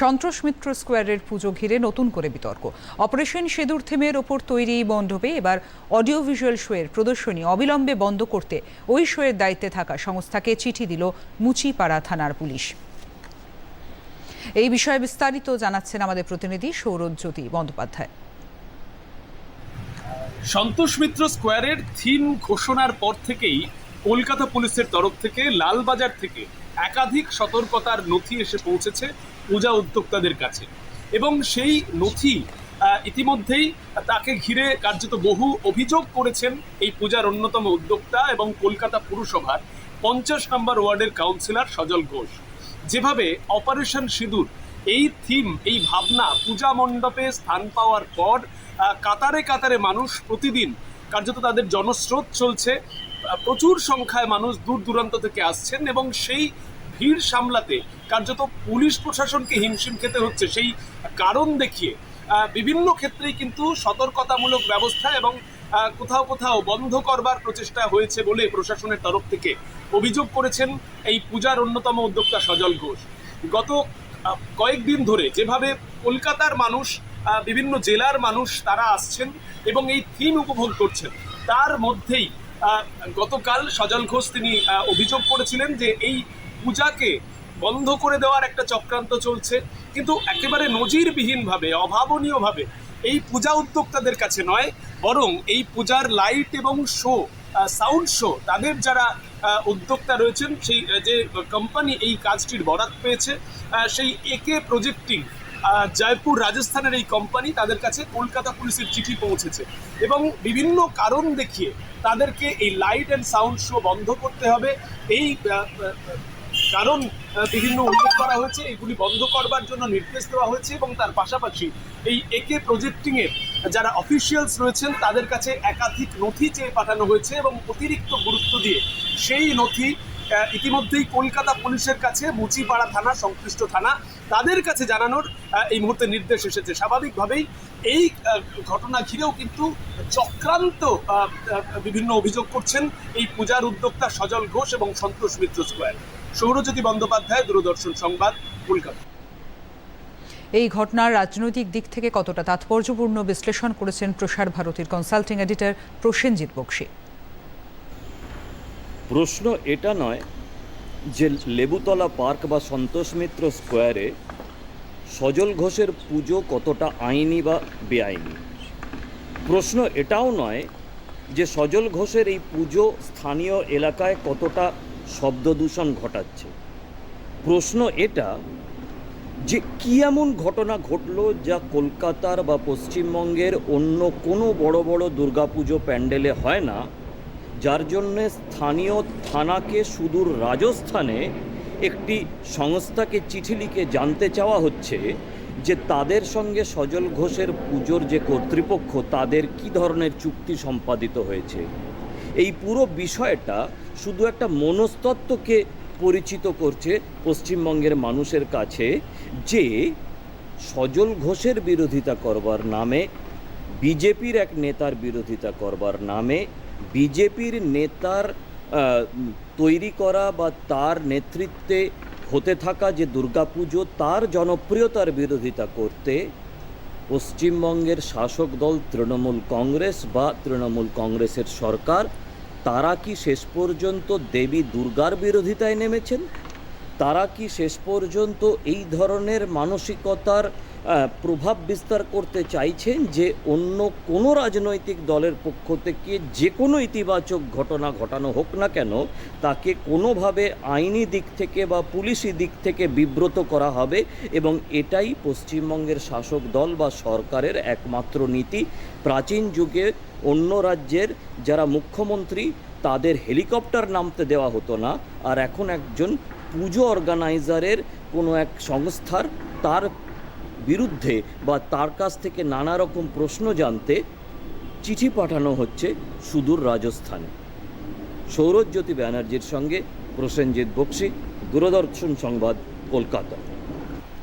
সন্তোষ মিত্র স্কোয়ারের পুজো ঘিরে নতুন করে বিতর্ক। অপারেশন সেদুর থিমের ওপর তৈরি মণ্ডপে এবার অডিও ভিজুয়াল শোয়ের প্রদর্শনী অবিলম্বে বন্ধ করতে ওই শোয়ের দায়িত্বে থাকা সংস্থাকে চিঠি দিল মুচিপাড়া থানার পুলিশ। এই বিষয়ে বিস্তারিত জানাচ্ছেন আমাদের প্রতিনিধি সৌরজ্যোতি বন্দ্যোপাধ্যায়। সন্তোষ মিত্র স্কোয়ারের থিম ঘোষণার পর থেকেই কলকাতা পুলিশের তরফ থেকে, লালবাজার থেকে একাধিক সতর্কতার নথি এসে পৌঁছেছে পূজা উদ্যোক্তাদের কাছে। এবং সেই নথি ইতিমধ্যেই তাকে ঘিরে কার্যত বহু অভিযোগ করেছেন এই পূজার অন্যতম উদ্যোক্তা এবং কলকাতা পুরসভার পঞ্চাশ নম্বর ওয়ার্ডের কাউন্সিলর সজল ঘোষ। যেভাবে অপারেশন সিঁদুর, এই থিম, এই ভাবনা পূজা মণ্ডপে স্থান পাওয়ার পর কাতারে কাতারে মানুষ প্রতিদিন কার্যত তাদের জনস্রোত চলছে। প্রচুর সংখ্যায় মানুষ দূর দূরান্ত থেকে আসছেন এবং সেই ভিড় সামলাতে কার্যত পুলিশ প্রশাসনকে হিমশিম খেতে হচ্ছে। সেই কারণ দেখিয়ে বিভিন্ন ক্ষেত্রেই কিন্তু সতর্কতামূলক ব্যবস্থা এবং কোথাও কোথাও বন্ধ করবার প্রচেষ্টা হয়েছে বলে প্রশাসনের তরফ থেকে অভিযোগ করেছেন এই পূজার অন্যতম উদ্যোক্তা সজল ঘোষ। গত কয়েকদিন ধরে যেভাবে কলকাতার মানুষ বিভিন্ন জেলার মানুষ তারা আসছেন এবং এই থিম উপভোগ করছেন, তার মধ্যেই গতকাল সজল ঘোষ তিনি অভিযোগ করেছিলেন যে এই পূজাকে বন্ধ করে দেওয়ার একটা চক্রান্ত চলছে। কিন্তু একেবারে নজিরবিহীনভাবে, অভাবনীয়ভাবে এই পূজা উদ্যোক্তাদের কাছে নয়, বরং এই পূজার লাইট এবং শো সাউন্ড শো, তাদের যারা উদ্যোক্তা রয়েছেন, সেই যে কোম্পানি এই কাজটির বরাত পেয়েছে সেই একে প্রজেক্টিং জয়পুর রাজস্থানের এই কোম্পানি তাদের কাছে কলকাতা পুলিশের চিঠি পৌঁছেছে এবং বিভিন্ন কারণ দেখিয়ে তাদেরকে এই লাইট অ্যান্ড সাউন্ড শো বন্ধ করতে হবে। এই কারণ বিভিন্ন উল্লেখ করা হয়েছে। এগুলি বন্ধ করবার জন্য নির্দেশ দেওয়া হয়েছে এবং তার পাশাপাশি এই একে প্রজেক্টিংয়ের যারা অফিসিয়ালস রয়েছেন, তাদের কাছে একাধিক নথি চেয়ে পাঠানো হয়েছে এবং অতিরিক্ত গুরুত্ব দিয়ে সেই নথি ইতিমধ্যেই কলকাতা পুলিশের কাছে মুচিপাড়া থানা, সংশ্লিষ্ট থানা, তাদের কাছে জানানোর এই মুহূর্তে নির্দেশ এসেছে। স্বাভাবিকভাবেই এই ঘটনা ঘিরেও কিন্তু চক্রান্ত বিভিন্ন অভিযোগ করছেন এই পূজার উদ্যোক্তা সজল ঘোষ এবং সন্তোষ মিত্র স্কোয়ার। সৌরজ্যোতি বন্দ্যোপাধ্যায়, দূরদর্শন সংবাদ, কলকাতা। এই ঘটনার রাজনৈতিক দিক থেকে কতটা তাৎপর্যপূর্ণ বিশ্লেষণ করেছেন প্রসার ভারতীর কনসাল্টিং এডিটর প্রসেনজিৎ বক্সী। প্রশ্ন এটা নয় যে লেবুতলা পার্ক বা সন্তোষ মিত্র স্কোয়ারে সজল ঘোষের পুজো কতটা আইনি বা বেআইনি? প্রশ্ন এটাও নয় যে সজল ঘোষের এই পুজো স্থানীয় এলাকায় কতটা শব্দ দূষণ ঘটাচ্ছে। প্রশ্ন এটা যে কী এমন ঘটনা ঘটলো যা কলকাতার বা পশ্চিমবঙ্গের অন্য কোনো বড় বড় দুর্গাপুজো প্যান্ডেলে হয় না যার জন্যে স্থানীয় থানাকে সুদূর রাজস্থানে একটি সংস্থাকে চিঠি লিখে জানতে চাওয়া হচ্ছে যে তাদের সঙ্গে সজল ঘোষের পুজোর যে কর্তৃপক্ষ, তাদের কি ধরনের চুক্তি সম্পাদিত হয়েছে? এই পুরো বিষয়টা শুধু একটা মনস্তত্ত্বকে পরিচিত করছে পশ্চিমবঙ্গের মানুষের কাছে যে সজল ঘোষের বিরোধিতা করবার নামে, বিজেপির এক নেতার বিরোধিতা করবার নামে বিজেপির নেতার তৈরি করা বা তার নেতৃত্বে হতে থাকা যে দুর্গাপুজো, তার জনপ্রিয়তার বিরোধিতা করতে পশ্চিমবঙ্গের শাসক দল তৃণমূল কংগ্রেস বা তৃণমূল কংগ্রেসের সরকার, তারা কি শেষ পর্যন্ত দেবী দুর্গার বিরোধিতায় নেমেছেন? তারা কি শেষ পর্যন্ত এই ধরনের মানসিকতার প্রভাব বিস্তার করতে চাইছেন যে অন্য কোনো রাজনৈতিক দলের পক্ষ থেকে যে কোনো ইতিবাচক ঘটনা ঘটানো হোক না কেন, তাকে কোনোভাবে আইনি দিক থেকে বা পুলিশি দিক থেকে বিব্রত করা হবে এবং এটাই পশ্চিমবঙ্গের শাসক দল বা সরকারের একমাত্র নীতি। প্রাচীন যুগে অন্য রাজ্যের যারা মুখ্যমন্ত্রী, তাদের হেলিকপ্টার নামতে দেওয়া হতো না আর এখন একজন পুজো অর্গানাইজারের কোনো এক সংস্থার, তার বিরুদ্ধে বা তার কাছ থেকে নানা রকম প্রশ্ন জানতে চিঠি পাঠানো হচ্ছে সুদূর রাজস্থানে। সৌরজ্যোতি ব্যানার্জির সঙ্গে প্রসেনজিৎ বক্সি দূরদর্শন সংবাদ, কলকাতা।